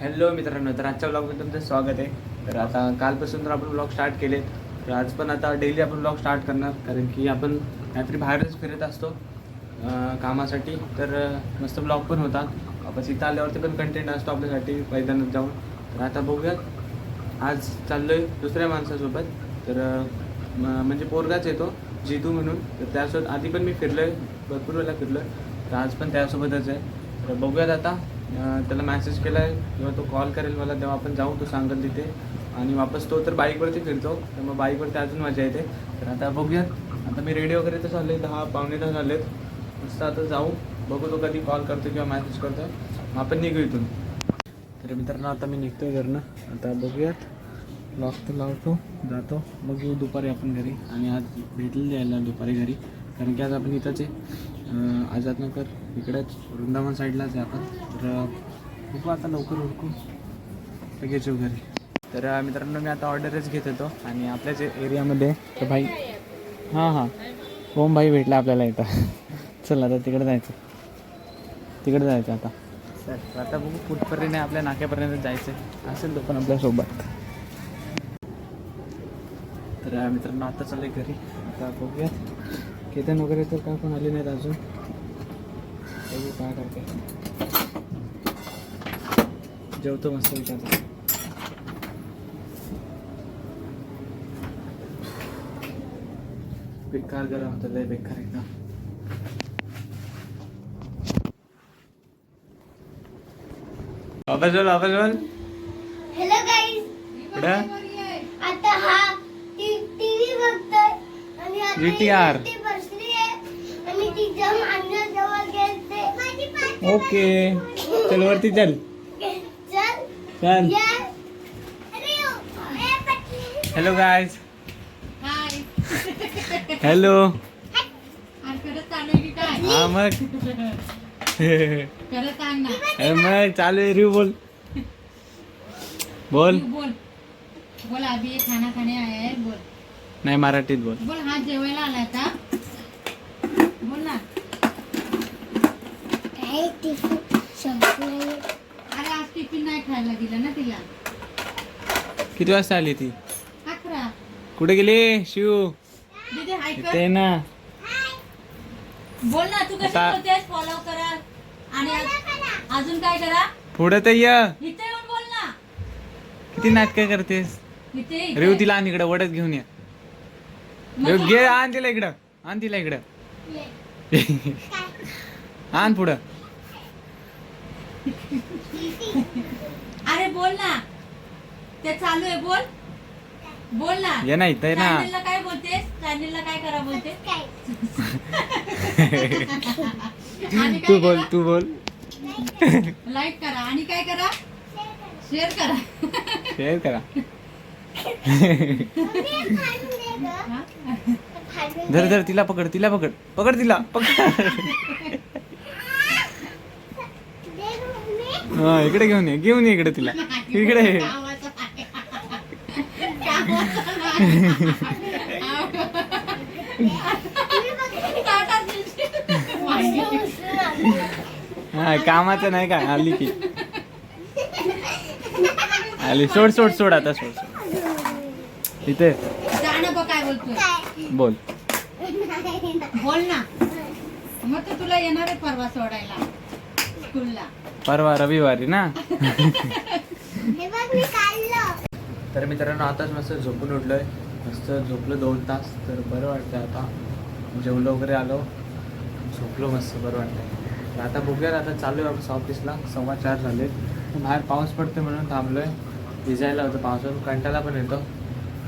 Hello मित्रांनो तर आजच्या ब्लॉगमध्ये तुमचं स्वागत आहे. तर आता कालपासून तर आपण ब्लॉग स्टार्ट केले तर आज पण आता डेली आपण ब्लॉग स्टार्ट करणार कारण की आपण रात्री बाहेरच फिरत असतो कामासाठी. तर मस्त ब्लॉग पण होता. आपण इथं आल्यावरती पण कंटेंट असतो आपल्यासाठी मैदानात जाऊन. तर आता बघूयात. आज चाललो आहे दुसऱ्या माणसासोबत. तर म- म्हणजे पोरगाच येतो जितू म्हणून. तर त्यासोबत आधी पण मी फिरलो आहे भरपूर वेळेला फिरलो आहे तर आज पण त्यासोबतच आहे. तर बघूयात आता. त्याला मॅसेज केला आहे किंवा तो कॉल करेल मला तेव्हा आपण जाऊ तो सांगेल तिथे. आणि वापस तो तर बाईकवरती फिरतो तर मग बाईकवरती अजून मजा येते. तर आता बघूयात. आता मी रेडी वगैरे तर झाले दहा पावणे दहा झालेत. मस्त आता जाऊ. बघू तो कधी कॉल करतो किंवा मॅसेज करतो. मग आपण निघू इथून. तर मित्रांनो आता मी निघतोय घरनं. आता बघूयात. लॉक तर लावतो जातो. मग येऊ दुपारी आपण घरी. आणि आज भेटलेलं यायला दुपारी घरी. कारण की आज आपण इथंच आहे. आझादनगर इकडेच वृंदावन साईडलाच आहे आपण. तर बघू आता लवकर उरकू लगेच येऊ घरी तर मित्रांनो मी आता ऑर्डरच घेत होतो आणि आपल्याच एरियामध्ये तर भाई हां हां. ओम भाई भेटला आपल्याला इथं. चल आता तिकडे जायचं. तिकडे जायचं आता. सर आता बघू कुठपर्यंत आपल्या नाक्यापर्यंत जायचं असेल तो पण आपल्यासोबत तर मित्रांनो आता चाललंय घरी. आता बघूयात. केतन वगैरे तर काय पण आले नाहीत अजून? बघू काय करते. जेवतो मस्त विचारतो. बेकार गरम होतं लय बेकार एकदम. वापस बोल वापस बोल हॅलो गाईज कुठं आता हा टीव्ही बघतोय आणि आता VTR. ओके. चल वरती चल. चल. हॅलो गायज हाय हॅलो हा मग. मग चालू आहे रिव्ह बोल. बोल. बोल. बोल अभी ये खाना खाने आया है बोल. नाही मराठीत बोल. बोल हा जेवायला आलाय का बोल. ना काय टिफिन संपलाय अरे आज टिफिन नाही खायला दिलं ना तिला. किती वाजता आली ती? अकरा. कुठे गेली? शिव. दीदी हाय कर. ते ना. बोल ना तू कशी आता- बोलतेस? फॉलो करा. आणि अज- अजून काय करा? पुढे तर ये. इथे येऊन बोल ना. किती नाटकं करतेस? इथे इथे. रेव तिला आण इकडं वडत घेऊन ये. मग रेव घे आण. तिला इकडं. आण तिला इकडं. आण पुढं. अरे बोल ना. ते चालू आहे बोल. बोल ना. ये ना इथं ये ना. चॅनलला काय बोलतेस? चॅनलला काय करा बोलते तू बोल तू बोल. लाईक करा. आणि काय करा? शेअर करा. शेअर करा. धर धर तिला पकड तिला पकड. पकड तिला पकड. हा इकडे घेऊन ये घेऊन ये इकडे तिला. इकडे कामाचं नाही. हा कामाचं नाही का? आली की. आली. सोड सोड सोड आता सोड सोड. इथे. बोलतोय? बोल. बोल ना. मग तर तुला येणार आहे परवा सोडायला स्कूलला. परवा रविवारी ना? हे तर मित्रांनो आताच मस्त झोपून उठलोय. मस्त झोपलो दोन तास तर बरं वाटतं आता. जेवलो वगैरे आलो. झोपलो मस्त बरं वाटतं तर आता बघूया आता चालू आहे आपण ऑफिसला सव्वा चार झाले बाहेर पाऊस पडतो म्हणून थांबलोय. भिजायला होतं पावसातून कंटाळा पण येतो.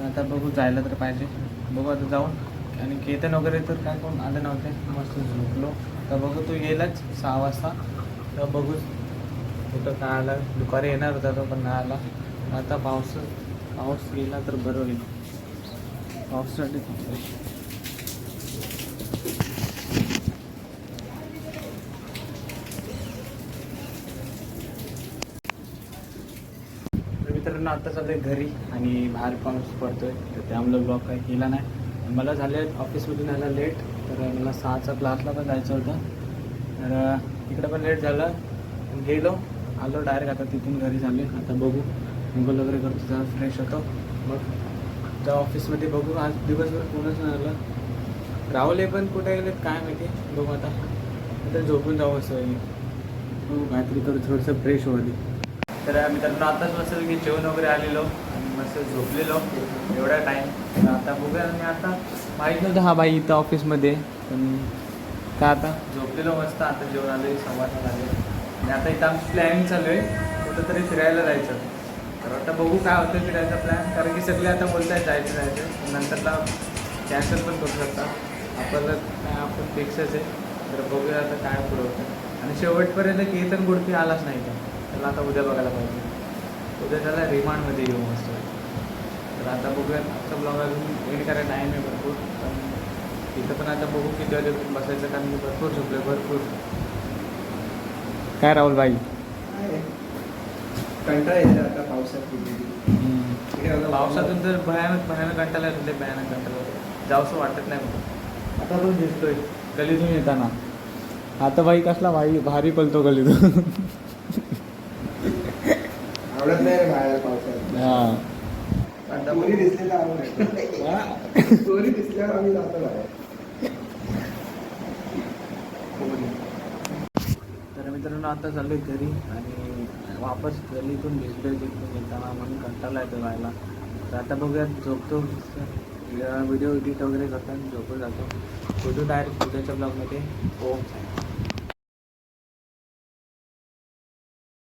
तर आता बघू जायला तर पाहिजे. बघू आता जाऊन. आणि केतन वगैरे तर काय कोण आले नव्हते. मस्त झोपलो. तर बघू तू येईलच सहा वाजता. तर बघू. कुठं काय आला. दुपारी येणार होता तो पण नाही आला. आता पाऊस पाऊस गेला तर बरं होईल. पावसासाठी मित्रांनो आता चालू घरी आणि बाहेर पाऊस पडतोय तर त्यामुळे ब्लॉग काही केला नाही. मला झाले ऑफिसमधून यायला लेट तर मला सहाचा क्लासला पण जायचं होतं. तर तिकडे पण लेट झालं. गेलो आलो डायरेक्ट आता तिथून घरी झाले. आता बघू. अंघोळ वगैरे करतो जरा फ्रेश होतो. मग त्या ऑफिसमध्ये बघू. आज दिवसभर कोणच नाही आलं. राहुल हे पण कुठे गेलेत काय माहिती? बघू आता. आता झोपून जाऊ असं आहे. हो, काहीतरी करू थोडंसं फ्रेश होईल तर मित्रांनो आताच मस्त की जेवण वगैरे आलेलो आणि मस्त झोपलेलो. एवढा टाईम तर आता बघूया आणि आता माहीत नव्हतं हा बाई इथं ऑफिसमध्ये पण काय आता? झोपलेलो मस्त. आता जेवण आले संवाद आले आणि आता इथं आमची प्लॅनिंग चालू आहे. कुठंतरी फिरायला जायचं. तर आता बघू काय होतं फिरायचा प्लॅन कारण की सगळे आता बोलत आहेत जायचं. जायचं नंतरला कॅन्सल पण करू शकतात. आपल्याला काय आपण फिक्सच आहे. तर बघूया आता काय पुढं होतं आणि शेवटपर्यंत केतन गुडपी आलाच नाही. का त्याला आता उद्या बघायला पाहिजे. उद्या त्याला रिमांडमध्ये घेऊ मस्त. तर आता बघूया आजचा ब्लॉग अजून एड करायला आहे भरपूर पण इथं पण आता बघू किती वाजे बसायचं कारण मी भरपूर झोपले भरपूर. काय राहुल भाई? कंटाळा येतो आता पावसात कुठे पावसातून तर भयानक भयानक कंटाळा येतो ते भयानक कंटाळा जावंसं वाटत नाही मला. आता पण दिसतोय. गलीतून येताना. आता बाई कसला भाई भारी पलतो गलीतून आवडत नाही रे बाहेर पावसात हा. आता पोरी दिसलेला आवडत पोरी दिसल्यावर आम्ही जातो बाहेर. तर मित्रांनो आता चाललोय घरी आणि वापस गलीतून भिजलोय तिथून येताना म्हणून कंटाळा येतो व्हायला तर आता बघूया झोपतो. व्हिडिओ एडिट वगैरे करताना झोपून जातो. भेटू डायरेक्ट उद्याच्या ब्लॉगमध्ये ओम